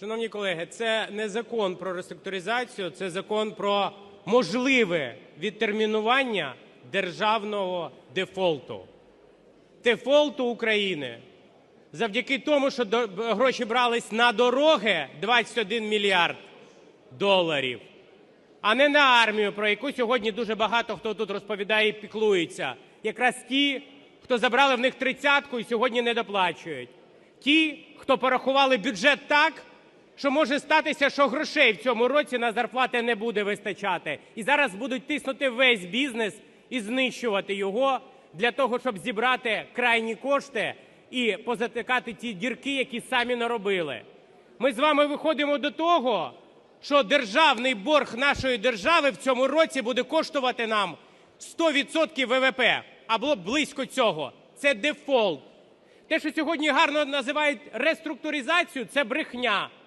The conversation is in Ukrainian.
Шановні колеги, це не закон про реструктуризацію, це закон про можливе відтермінування державного дефолту, дефолту України. Завдяки тому, що гроші брались на дороги 21 мільярд доларів, а не на армію, про яку сьогодні дуже багато хто тут розповідає і піклується. Якраз ті, хто забрали в них тридцятку і сьогодні не доплачують. Ті, хто порахували бюджет так, що може статися, що грошей в цьому році на зарплати не буде вистачати. І зараз будуть тиснути весь бізнес і знищувати його для того, щоб зібрати крайні кошти і позатикати ті дірки, які самі наробили. Ми з вами виходимо до того, що державний борг нашої держави в цьому році буде коштувати нам 100% ВВП або близько цього. Це дефолт. Те, що сьогодні гарно називають реструктуризацією, це брехня.